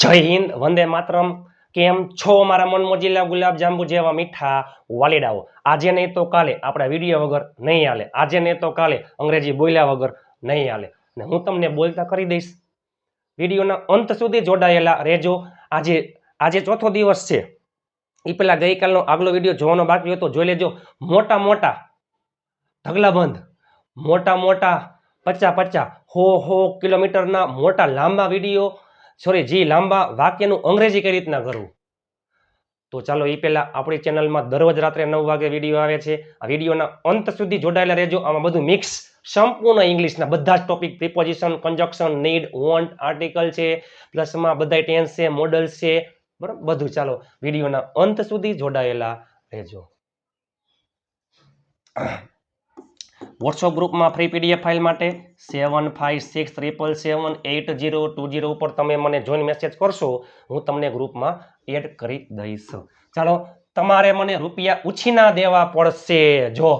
જય હિન્દ, વંદે માતરમ. કેમ છો મારા મનમોજીલા ગુલાબ જાંબુ જેવા મીઠા વાલીડાઓ? આજે નહીં તો કાલે આપણા વીડિયો વગર નહીં હાલે. આજે નહીં તો કાલે અંગ્રેજી બોલ્યા વગર નહીં હાલે. ને હું તમને બોલતા કરી દઈશ. વિડીયોના અંત સુધી જોડાયેલા રહેજો. આજે આજે ચોથો દિવસ છે. એ પેલા ગઈકાલનો આગલો વીડિયો જોવાનો બાકી હતો. જોઈ લેજો. મોટા મોટા ઢગલાબંધ, મોટા મોટા પચાસ પચા હો હો કિલોમીટરના મોટા લાંબા વીડિયો સોરી, જી, લાંબા વાક્યનું અંગ્રેજી કઈ રીતના કરવું તો ચાલો એ પહેલાં આપણી ચેનલમાં દરરોજ રાત્રે નવ વાગે વીડિયો આવે છે. આ વિડીયોના અંત સુધી જોડાયેલા રહેજો. આમાં બધું મિક્સ સંપૂર્ણ ઇંગ્લિશના બધા જ topic preposition conjunction need want article છે પ્લસમાં બધા ટેન્સ છે મોડલ્સ છે, બરાબર? બધું ચાલો વિડીયોના અંત સુધી જોડાયેલા રહેજો. વોટ્સઅપ ગ્રુપમાં ફ્રી પીડીએફ ફાઇલ માટે seven five six triple seven eight zero two zero ઉપર તમે મને જોઈન મેસેજ કરશો, હું તમને ગ્રુપમાં એડ કરી દઈશ. ચાલો, તમારે મને રૂપિયા ઉછીના દેવા પડશે. જો,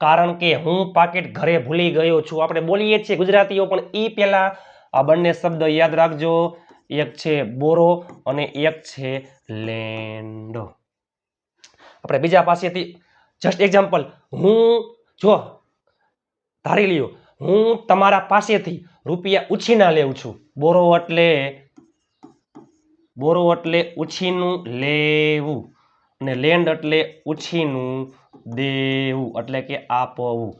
કારણ કે હું પાકેટ ઘરે ભૂલી ગયો છું. આપણે બોલીએ છીએ ગુજરાતીઓ, પણ એ પહેલાં આ બંને શબ્દ યાદ રાખજો. એક છે બોરો અને એક છે લેન્ડો. આપણે બીજા પાસેથી જસ્ટ એક્ઝામ્પલ હું, જો ધારી લ્યો, હું તમારા પાસેથી રૂપિયા ઉછીના લેવું છું. બોરો એટલે બોરો એટલે ઉછીનું લેવું અને લેન્ડ એટલે ઉછીનું દેવું, એટલે કે આપવું.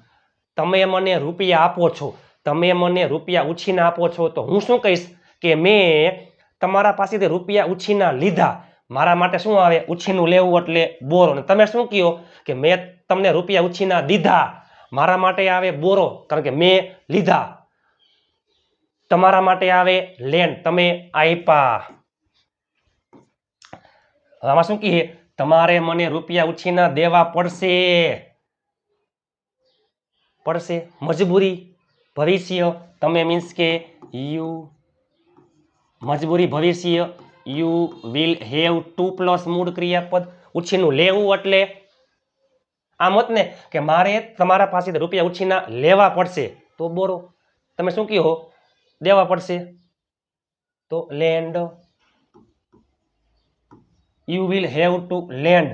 તમે મને રૂપિયા આપો છો, તમે મને રૂપિયા ઉછીના આપો છો, તો હું શું કહીશ કે મેં તમારા પાસેથી રૂપિયા ઉછીના લીધા. મારા માટે શું આવે? ઉછીનું લેવું એટલે બોરો. અને તમે શું કહો કે મેં તમને રૂપિયા ઉછીના દીધા? મારા માટે આવે બોરો, કારણ કે મેં લીધા. તમારા માટે આવે લેન્ડ તમે આપ્યા આમાં શું કહીએ તમારે મને રૂપિયા ઉછીના દેવા પડશે. પડશે. મજબૂરી ભવિષ્ય, તમે મીન્સ કે યુ મજબૂરી ભવિષ્ય you will have to plus મૂળ ક્રિયાપદ ઉછીનું લેવું એટલે આમ હોત ને કે મારે તમારા પાસેથી રૂપિયા ઉછીના લેવા પડશે, તો બોરો. તમે શું કહો? દેવા પડશે. તો lend. You will have to lend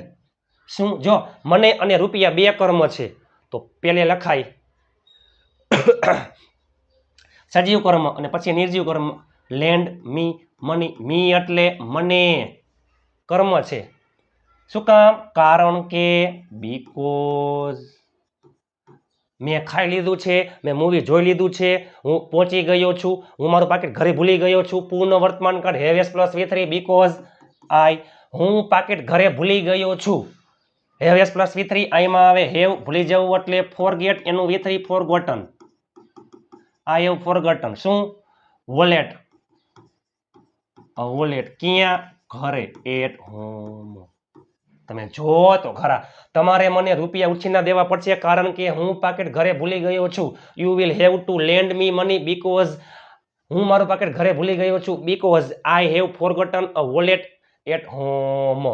શું? જો મને અને રૂપિયા બે કર્મ છે, તો પેલે લખાય. સજીવ કર્મ અને પછી નિર્જીવ કર્મ. લેન્ડ મી મની મી એટલે મને. કર્મ છે. શું કામ? કારણ કે બીકોઝ મેં ખાઈ લીધું છે, મેં મૂવી જોઈ લીધું છે, હું પહોંચી ગયો છું, હું મારું પાકેટ ઘરે ભૂલી ગયો છું, પૂર્ણ વર્તમાન કાળ haves plus V three because I હું પાકેટ ઘરે ભૂલી ગયો છું. હેવેસ પ્લસ વી થ્રી આઈમાં આવે હેવ ભૂલી જવું એટલે ફોરગેટ એનું વી થ્રી ફોર ગોટન આ હેવ ફોર ગોટન શું વોલેટ વોલેટ ક્યાં? ઘરે. એટ હોમ તમે જો તો ખરા, તમારે મને રૂપિયા ઉછીના દેવા પડશે કારણ કે હું પાકેટ ઘરે ભૂલી ગયો છું. You will have to lend me money because હું મારું પાકેટ ઘરે ભૂલી ગયો છું. Because I have forgotten a wallet at home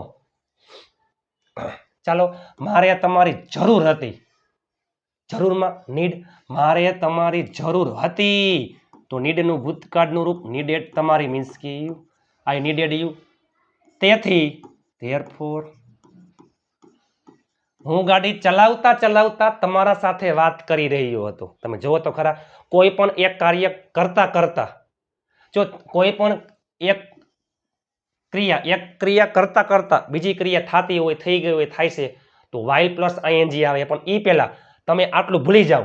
ચાલો, મારે તમારી જરૂર હતી. જરૂરમાં નીડ મારે તમારી જરૂર હતી. તો નીડનું ભૂતકાળનું રૂપ નીડેડ તમારી મીન્સ કે યુ આઈ નીડેડ યુ તેથી ધેરફોર હું ગાડી ચલાવતા ચલાવતા તમારા સાથે વાત કરી રહ્યો હતો. તમે જુઓ તો ખરા, કોઈ પણ એક કાર્ય કરતા કરતા, જો કોઈ પણ એક ક્રિયા એક ક્રિયા કરતા કરતા બીજી ક્રિયા થતી હોય, થઈ ગઈ હોય, થાય છે, તો વાઇલ પ્લસ આઈએનજી આવે. પણ એ પહેલાં તમે આટલું ભૂલી જાઓ.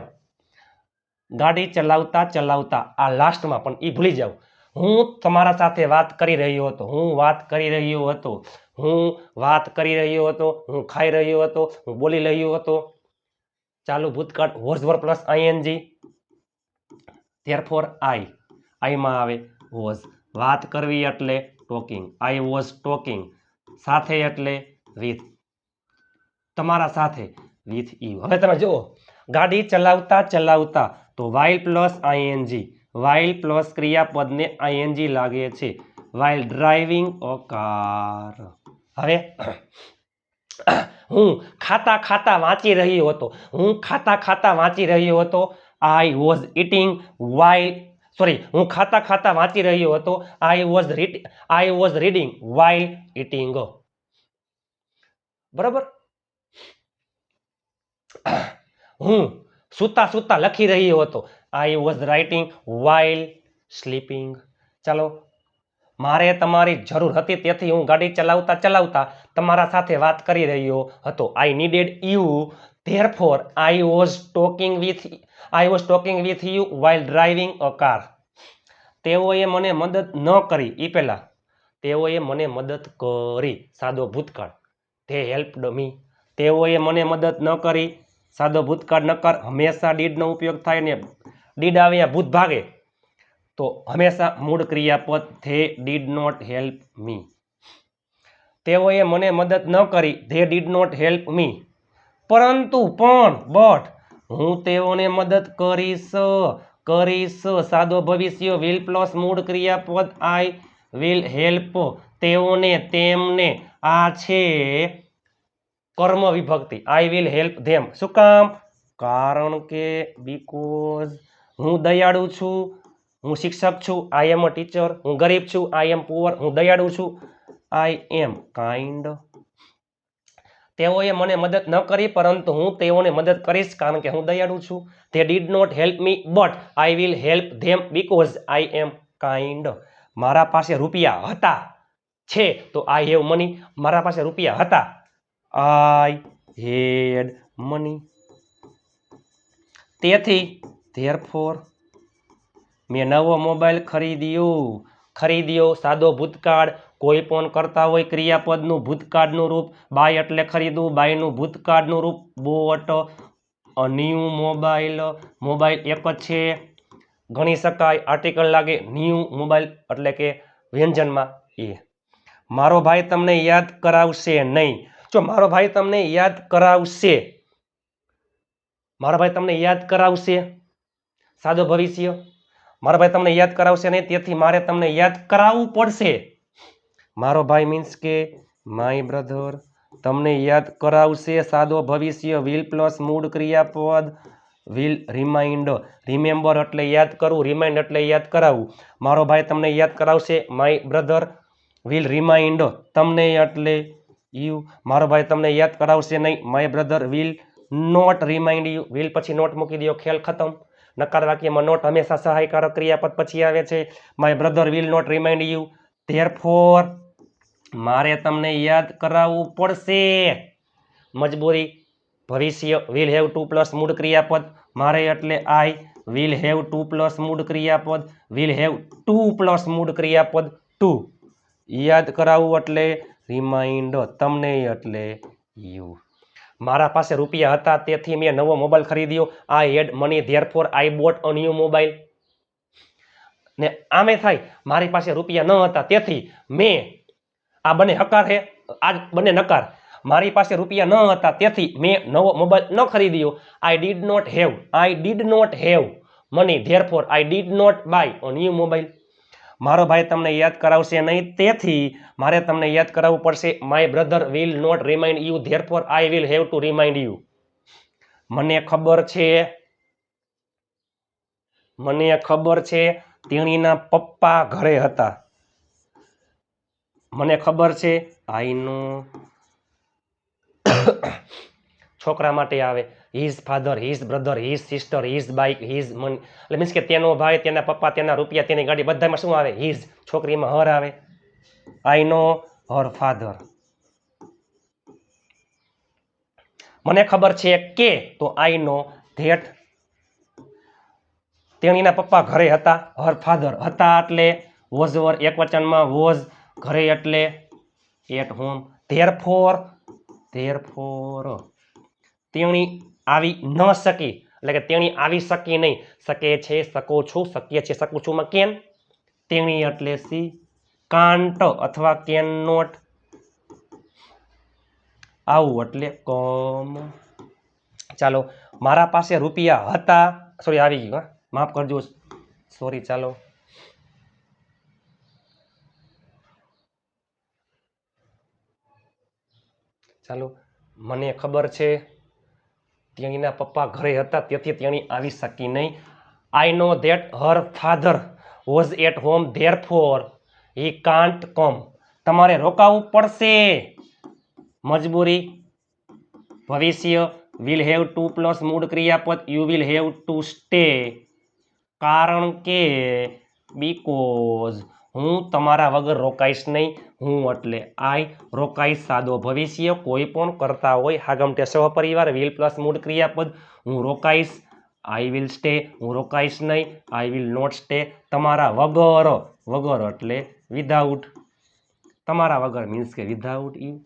ગાડી ચલાવતા ચલાવતા, આ લાસ્ટમાં પણ એ ભૂલી જાઓ. હું તમારા સાથે વાત કરી રહ્યો હતો. હું વાત કરી રહ્યો હતો. હું વાત કરી રહ્યો હતો, હું ખાઈ રહ્યો હતો, હું બોલી રહ્યો હતો. ચાલુ ભૂતકાળ was were plus ING. Therefore I આઈમાં આવે વોઝ. વાત કરવી એટલે ટોકિંગ. આઈ વોઝ ટોકિંગ સાથે એટલે વિથ તમારા સાથે વિથ યુ હવે તમે જુઓ. ગાડી ચલાવતા ચલાવતા તો while plus ING. While plus ક્રિયાપદને ING લાગે છે. વાઇલ ડ્રાઇવિંગ અ કાર હવે હું ખાતા ખાતા વાંચી રહ્યો હતો. હું ખાતા ખાતા વાંચી રહ્યો હતો. I was eating while sorry હું ખાતા ખાતા વાંચી રહ્યો હતો. I was read I was reading while eating બરાબર? હું સૂતા સૂતા લખી રહ્યો હતો. I was writing while sleeping ચાલો મારે તમારી જરૂર હતી, તેથી હું ગાડી ચલાવતા ચલાવતા તમારા સાથે વાત કરી રહ્યો હતો. I needed you therefore I was talking with I was talking with you while driving a car તેઓએ મને મદદ ન કરી એ પહેલાં. તેઓએ મને મદદ કરી, સાદો ભૂતકાળ. ધે હેલ્પ મી તેઓએ મને મદદ ન કરી, સાદો ભૂતકાળ નકાર હંમેશા ડીડનો ઉપયોગ થાય ને ડીડ આવ્યા ભૂત ભાગે તો હંમેશા મૂળ ક્રિયાપદ they did not help me. તેઓએ મને મદદ ન કરી, they did not help me. પરંતુ પણ, બટ, હું તેઓને મદદ કરીશ કરીશ. સાદો ભવિષ્ય વિલ પ્લસ મૂળ ક્રિયાપદ આઈ વિલ હેલ્પ તેઓને, તેમને. આ છે કર્મ વિભક્તિ. આઈ વિલ હેલ્પ ધેમ શું કામ? કારણ કે બીકોઝ હું દયાળુ છું હું શિક્ષક છું આઈ એમ અ ટીચર હું ગરીબ છું આઈ એમ પુઅર હું દયાળુ છું. આઈ એમ કાઇન્ડ તેઓએ મને મદદ ન કરી, પરંતુ હું તેઓને મદદ કરીશ કારણ કે હું દયાળુ છું. તે did not help me but I will help them because I am kind મારા પાસે રૂપિયા હતા, છે, તો આઈ હેવ મની મારા પાસે રૂપિયા હતા આઈ હેડ મની તેથી ધેરફોર મેં નવો મોબાઈલ ખરીદ્યો. ખરીદ્યો સાદો ભૂતકાળ. કોઈ પણ કરતા હોય ક્રિયાપદનું ભૂતકાળનું રૂપ. બાય એટલે ખરીદવું. બાયનું ભૂતકાળનું રૂપ. Boat new mobile. મોબાઈલ એક જ છે. ગણી શકાય આર્ટિકલ લાગે ન્યૂ મોબાઈલ એટલે કે વ્યંજનમાં એ. મારો ભાઈ તમને યાદ કરાવશે નહીં. જો મારો ભાઈ તમને યાદ કરાવશે. મારો ભાઈ તમને યાદ કરાવશે. સાદો ભવિષ્ય. મારો ભાઈ તમને યાદ કરાવશે નહીં, તેથી મારે તમને યાદ કરાવવું પડશે. મારો ભાઈ મીન્સ કે માય બ્રધર તમને યાદ કરાવશે સાદો ભવિષ્ય વિલ પ્લસ મૂળ ક્રિયાપદ વિલ રિમાઇન્ડ રિમેમ્બર એટલે યાદ કરવું રિમાઇન્ડ એટલે યાદ કરાવવું. મારો ભાઈ તમને યાદ કરાવશે માય બ્રધર વિલ રિમાઇન્ડ તમને એટલે યુ મારો ભાઈ તમને યાદ કરાવશે નહીં my brother will not remind you will પછી નોટ મૂકી દો ખેલ ખતમ. નકાર વાક્યમાં નોટ હંમેશા સહાયકારક ક્રિયાપદ પછી આવે છે. My brother will not remind you therefore મારે તમને યાદ કરાવવું પડશે. મજબૂરી. ભવિષ્ય વિલ હેવ ટુ પ્લસ મૂળ ક્રિયાપદ. મારે એટલે I will have to plus મૂળ ક્રિયાપદ. વિલ હેવ ટુ પ્લસ મૂળ ક્રિયાપદ. ટુ યાદ કરાવવું એટલે રિમાઇન્ડ તમને એટલે યુ મારા પાસે રૂપિયા હતા, તેથી મેં નવો મોબાઈલ ખરીદ્યો. I had money therefore I bought a new mobile ને આમે થાય, મારી પાસે રૂપિયા ન હતા, તેથી મેં આ બંને હકાર હે, આ બંને નકાર. મારી પાસે રૂપિયા ન હતા, તેથી મેં નવો મોબાઈલ ન ખરીદ્યો. I did not have I did not have money therefore I did not buy a new mobile મારો ભાઈ તમને યાદ કરાવશે નહીં. તેથી મારે તમને યાદ કરાવવું પડશે my brother will not remind you therefore I will have to remind you મને ખબર છે, મને ખબર છે, તેણીના પપ્પા ઘરે હતા. મને ખબર છે આઈ નો છોકરા માટે આવે. His father his brother his sister his bike his man એટલે મીન્સ કે તેનો ભાઈ, તેના પપ્પા, તેના રૂપિયા, તેની ગાડી બધામાં શું આવે? હિઝ છોકરીમાં હર આવે. આઈ નો હર ફાધર મને ખબર છે કે, તો આઈ નો ધેટ તેણીના પપ્પા ઘરે હતા હર ફાધર હતા એટલે વોઝ વર એક વચનમાં વોઝ ઘરે એટલે at home therefore therefore તેણી આવી ન શકી. એટલે કે તેણી આવી શકી નહીં. શકે છે, શકો છું, શક્ય છે, શકું છું. માં કેન તેણી એટલે સી કાન્ટ અથવા કેન નોટ આવું એટલે કોમ. ચાલો, મારા પાસે રૂપિયા હતા. સોરી આવી ગયું, હા. માફ કરજો. સોરી ચાલો. ચાલો, મને ખબર છે તેણીના પપ્પા ઘરે હતા, તેથી તેણી આવી શકી નહીં. I know that her father was at home therefore he can't come તમારે રોકાવું પડશે. મજબૂરી. ભવિષ્ય વિલ હેવ ટુ પ્લસ મૂળ ક્રિયાપદ you will have to stay કારણ કે બીકોઝ હું તમારા વગર રોકાઈશ નહીં. હું એટલે આઈ રોકાઈશ સાદો ભવિષ્ય કોઈ પણ કરતા હોય. હાગમટે સહપરિવાર, વિલ પ્લસ મૂળ ક્રિયાપદ. હું રોકાઈશ, આઈ વિલ સ્ટે. હું રોકાઈશ નહીં, આઈ વિલ નોટ સ્ટે. તમારા વગર વગર એટલે વિધાઉટ. તમારા વગર મીન્સ કે વિધાઉટ યુ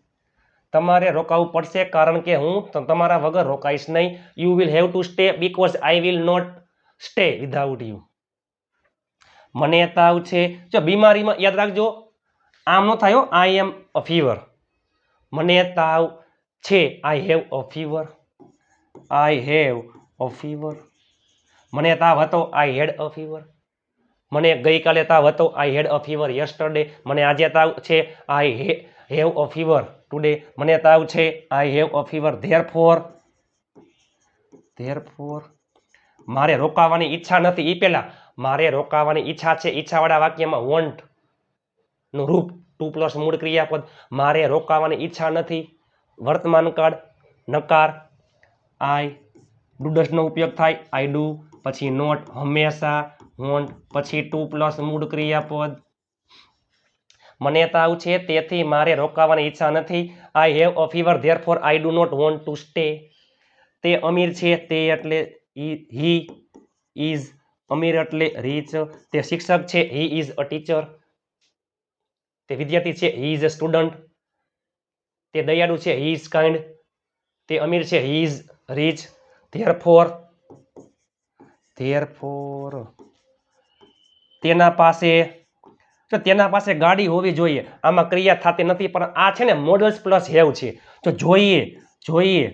તમારે રોકાવું પડશે કારણ કે હું ત- તમારા વગર રોકાઈશ નહીં. You will have to stay because I will not stay without you મને તાવ છે. જો બીમારીમાં, યાદ રાખજો, આમ ન થયો આઈ એમ અ ફીવર મને તાવ છે I have a fever I have a fever મને તાવ હતો આઈ હેડ અ ફીવર મને ગઈકાલે તાવ હતો આઈ હેડ અ ફીવર યસ્ટરડે મને આજે તાવ છે I have a fever today મને તાવ છે I have a fever therefore therefore મારે રોકાવાની ઈચ્છા નથી. એ પહેલા મારે રોકાવાની ઈચ્છા છે, ઈચ્છાવાળા વાક્યમાં વોન્ટનું રૂપ ટુ પ્લસ મૂળ ક્રિયાપદ. મારે રોકાવાની ઈચ્છા નથી. વર્તમાન કાળ, નકાર આઈ ડુડસનો ઉપયોગ થાય. આઈ ડુ પછી નોટ હંમેશા વોન્ટ પછી ટુ પ્લસ મૂળ ક્રિયાપદ. મને તાવ છે, તેથી મારે રોકાવાની ઈચ્છા નથી. I have a fever therefore I do not want to stay તે અમીર છે, તે એટલે હી ઇઝ અમીર એટલે રીચ. તે શિક્ષક છે હી ઇઝ અ ટીચર તે વિદ્યાર્થી છે હી ઇઝ અ સ્ટુડન્ટ તે દયાળુ છે હી ઇઝ કાઇન્ડ તે અમીર છે he is rich therefore therefore તેના પાસે, તો તેના પાસે ગાડી હોવી જોઈએ. આમાં ક્રિયા થતી નથી, પણ આ છે ને મોડલ્સ પ્લસ હેવ છે. તો જોઈએ જોઈએ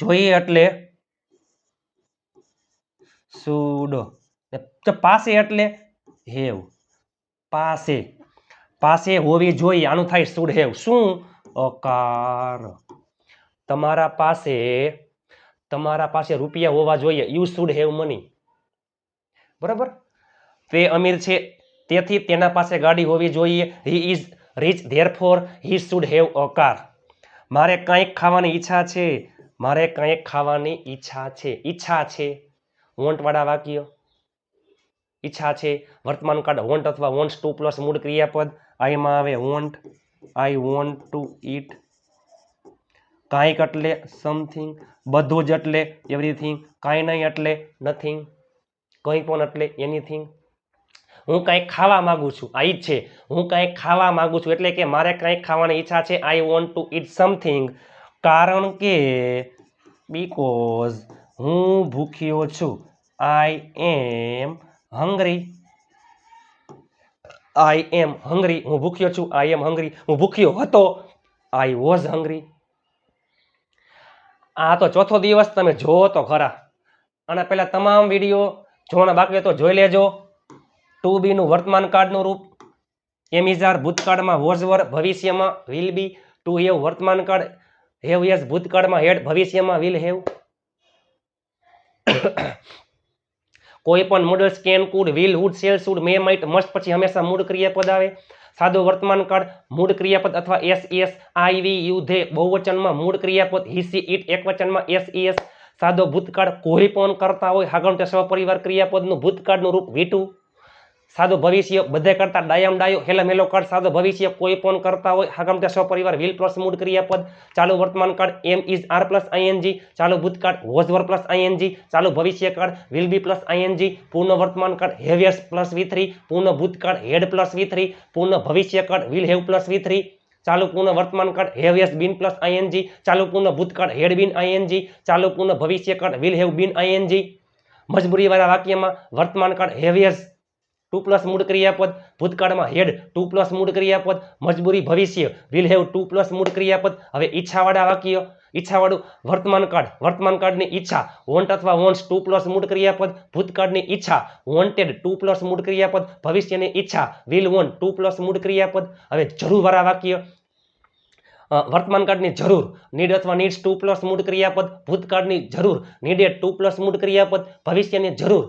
જોઈએ એટલે સુડ. પાસે એટલે હેવ. પાસે. પાસે હોવી જોઈએ, આનું થાય સુડ હેવ. શું? અકાર. તમારા પાસે તમારા પાસે રૂપિયા હોવા જોઈએ. You should have money. બરાબર? તે અમીર છે, તેથી તેના પાસે ગાડી હોવી જોઈએ. He is rich therefore he should have a car મારે કંઈક ખાવાની ઈચ્છા છે. મારે કંઈક ખાવાની ઈચ્છા છે. ઈચ્છા છે. વોન્ટવાળા વાક્ય. ઈચ્છા છે વર્તમાન કાળ વોન્ટ અથવા વોન્ટ્સ ટુ પ્લસ મૂળ ક્રિયાપદ. આઈમાં આવે want. I want to eat. કાંઈક એટલે સમથિંગ. બધું જ એટલે એવરીથિંગ. કાંઈ નહીં એટલે નથિંગ. કંઈ પણ એટલે એનીથિંગ. હું કાંઈક ખાવા માગું છું. આ છે. હું કાંઈક ખાવા માગું છું એટલે કે મારે કાંઈક ખાવાની ઈચ્છા છે. I want to eat something. કારણ કે બીકોઝ હું ભૂખ્યો છું. આઈ am hungry I am hungry હું ભૂખ્યો છું. આઈ એમ હંગ્રી હું ભૂખ્યો હતો. આઈ વોઝ હંગ્રી આ તો ચોથો દિવસ તમે જુઓ તો ખરા. અને પહેલાં તમામ વીડિયો જોવાના બાકી તો જોઈ લેજો. ટુ બીનું વર્તમાન કાળનું રૂપ. એમિઝાર ભૂતકાળમાં વોઝવર ભવિષ્યમાં વિલ બી ટુ હેવ વર્તમાન કાળ હેવ યસ ભૂતકાળમાં હેડ ભવિષ્યમાં વિલ હેવ કોઈ પણ modal can could will would shall should may might must પછી હંમેશા મૂળ ક્રિયાપદ આવે. સાદો વર્તમાન કાળ, મૂળ ક્રિયાપદ અથવા S S I we you they બહુવચનમાં મૂળ ક્રિયાપદ હિસી ઇટ એકવચનમાં એસ એસ સાદો ભૂતકાળ કોઈ પણ કરતા હોય આગળ તે સહપરિવાર ક્રિયાપદનું ભૂતકાળનું રૂપ વીટુ. સાદો ભવિષ્ય બધે કરતા ડાયમ ડાયો હેલમ હેલો કાળ સાદો ભવિષ્ય કોઈ પણ કરતા હોય હાગમ તે સહપરિવાર વિલ પ્લસ મૂળ ક્રિયાપદ ચાલુ વર્તમાન કાળ am is are plus ING, ચાલુ ભૂતકાળ વોઝ વર પ્લસ આઈએનજી, ચાલુ ભવિષ્ય કાળ વિલ બી પ્લસ આઈએનજી, પૂર્ણ વર્તમાન કાળ હેવિયર્સ પ્લસ વી થ્રી, પૂર્ણ ભૂતકાળ હેડ પ્લસ વી થ્રી, પૂર્ણ ભવિષ્ય કાળ will have plus V three, ચાલુ પૂર્ણ વર્તમાન કાળ હેવિયસ બિન પ્લસ આઈએનજી, ચાલુ પૂર્ણ ભૂતકાળ હેડ બિન આઈએનજી, ચાલુ પૂર્ણ ભવિષ્ય કાળ વિલ હેવ બિન આઈએનજી. મજબૂરીવાળા વાક્યમાં વર્તમાન કાળ હેવિયસ ટુ પ્લસ મૂળ ક્રિયાપદ, ભૂતકાળમાં હેડ, ટુ પ્લસ મૂળ ક્રિયાપદ, મજબૂરી ભવિષ્ય વિલ હેવ ટુ પ્લસ મૂળ ક્રિયાપદ. હવે ઈચ્છાવાળા વાક્ય, ઈચ્છાવાળું વર્તમાન કાળ, વર્તમાન કાળની ઈચ્છા વોન્ટ અથવા વોન્ટ્સ ટુ પ્લસ મૂળ ક્રિયાપદ, ભૂતકાળની ઈચ્છા વોન્ટેડ ટુ પ્લસ મૂળ ક્રિયાપદ, ભવિષ્યની ઈચ્છા વિલ વોન્ટ ટુ પ્લસ મૂળ ક્રિયાપદ. હવે જરૂરવાળા વાક્ય વર્તમાન કાળની જરૂર નીડ અથવા નીડ્સ ટુ પ્લસ મૂળ ક્રિયાપદ, ભૂતકાળની જરૂર નીડેડ ટુ પ્લસ મૂળ ક્રિયાપદ, ભવિષ્યની જરૂર.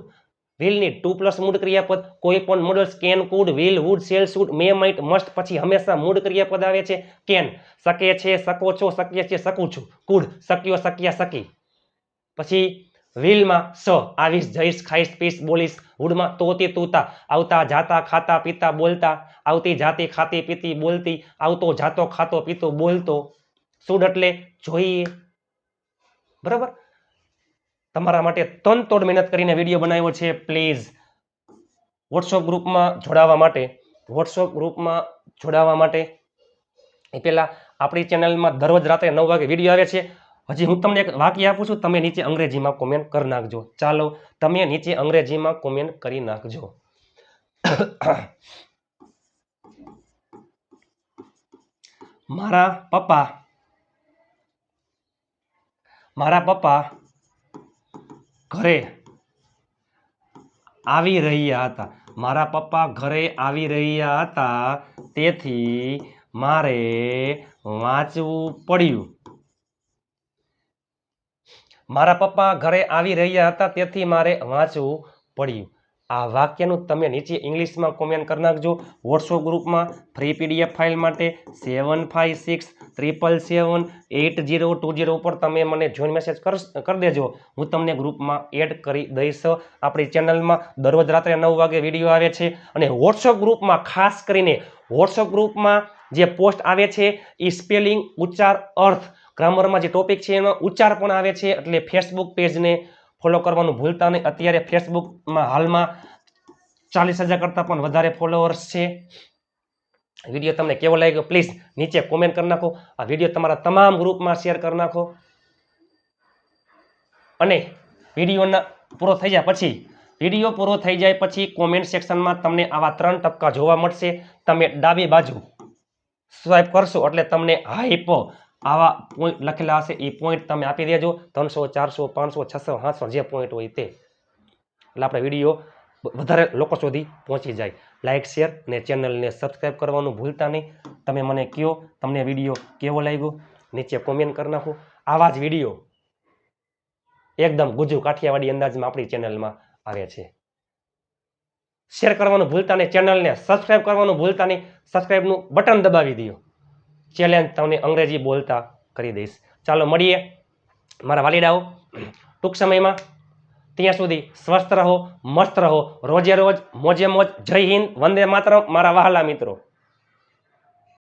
વિલની ટુ પ્લસ મૂળ ક્રિયાપદ, કોઈ પણ modal can could will would shall should may might must પછી હંમેશા મૂળ ક્રિયાપદ આવે છે. કેન શકે છે, શકો છો શક્ય છે શકું છું. કુડ શક્યો, શક્યા, શકી. પછી વિલમાં સ, આવીશ, જઈશ, ખાઈશ, પીશ, બોલીશ. હુડમાં તોતી, તૂતા, આવતા, જાતા, ખાતા, પીતા, બોલતા. આવતી, જાતી, ખાતી, પીતી, બોલતી. આવતો, જાતો, ખાતો, પીતો, બોલતો. શુડ એટલે? જોઈએ. બરાબર? તમારા માટે તન તોડ મહેનત કરીને વીડિયો બનાવ્યો છે પ્લીઝ વોટ્સઅપ ગ્રુપમાં જોડાવા માટે વોટ્સઅપ ગ્રુપમાં જોડાવા માટે. એ પહેલાં આપણી ચેનલમાં દરરોજ રાત્રે નવ વાગે વીડિયો આવે છે. હજી હું તમને એક વાક્ય આપું છું, તમે નીચે અંગ્રેજીમાં કોમેન્ટ કરી નાખજો. ચાલો, તમે નીચે અંગ્રેજીમાં કોમેન્ટ કરી નાખજો. મારા પપ્પા મારા પપ્પા ઘરે આવી રહ્યા હતા. મારા પપ્પા ઘરે આવી રહ્યા હતા, તેથી મારે વાંચવું પડ્યું. મારા પપ્પા ઘરે આવી રહ્યા હતા, તેથી મારે વાંચવું પડ્યું. આ વાક્યનું તમે નીચે ઇંગ્લિશમાં કોમેન્ટ કરી નાખજો. વોટ્સઅપ ગ્રુપમાં ફ્રી પીડીએફ ફાઇલ માટે seven five six triple seven eight zero two zero ઉપર તમે મને જોઈન મેસેજ કરી દેજો. હું તમને ગ્રુપમાં એડ કરી દઈશ. આપણી ચેનલમાં દરરોજ રાત્રે નવ વાગે વીડિયો આવે છે અને વોટ્સઅપ ગ્રુપમાં ખાસ કરીને વોટ્સઅપ ગ્રુપમાં જે પોસ્ટ આવે છે એ સ્પેલિંગ ઉચ્ચાર અર્થ ગ્રામરમાં જે ટોપિક છે એનો ઉચ્ચાર પણ આવે છે. એટલે ફેસબુક પેજને ફોલો કરવાનું ભૂલતા નહીં. અત્યારે ફેસબુકમાં હાલમાં ચાલીસ હજાર કરતાં પણ વધારે ફોલોઅર્સ છે. વીડિયો તમને કેવો લાગ્યો પ્લીઝ નીચે કોમેન્ટ કરી નાખો. આ વીડિયો તમારા તમામ ગ્રુપમાં શેર કરી નાખો. અને વિડીયોના પૂરો થઈ જાય પછી, વીડિયો પૂરો થઈ જાય પછી કોમેન્ટ સેક્શનમાં તમને આવા ત્રણ ટપકા જોવા મળશે. તમે ડાબી બાજુ સ્વાઇપ કરશો એટલે તમને હાઈપ આવા પોઈન્ટ લખેલા હશે એ પોઈન્ટ તમે આપી દેજો. ત્રણસો, ચારસો, પાંચસો, છસો, સાતસો જે પોઈન્ટ હોય તે. એટલે આપણે વીડિયો વધારે લોકો સુધી પહોંચી જાય. લાઇક શેર ને ચેનલને સબસ્ક્રાઈબ કરવાનું ભૂલતા નહીં. તમે મને કહો તમને વીડિયો કેવો લાગ્યો, નીચે કોમેન્ટ કરી નાખો. આવા જ વીડિયો એકદમ ગુજુ કાઠિયાવાડી અંદાજમાં આપણી ચેનલમાં આવે છે. શેર કરવાનું ભૂલતા નહીં. ચેનલને સબસ્ક્રાઈબ કરવાનું ભૂલતા નહીં. સબસ્ક્રાઈબનું બટન દબાવી દો ચેલેન્જ તમને અંગ્રેજી બોલતા કરી દઈશ. ચાલો મળીએ મારા વાલીડાઓ. ટૂંક સમયમાં ત્યાં સુધી સ્વસ્થ રહો, મસ્ત રહો. રોજે રોજ, મોજે મોજ. જય હિન્દ, વંદે માતરમ, મારા વહાલા મિત્રો.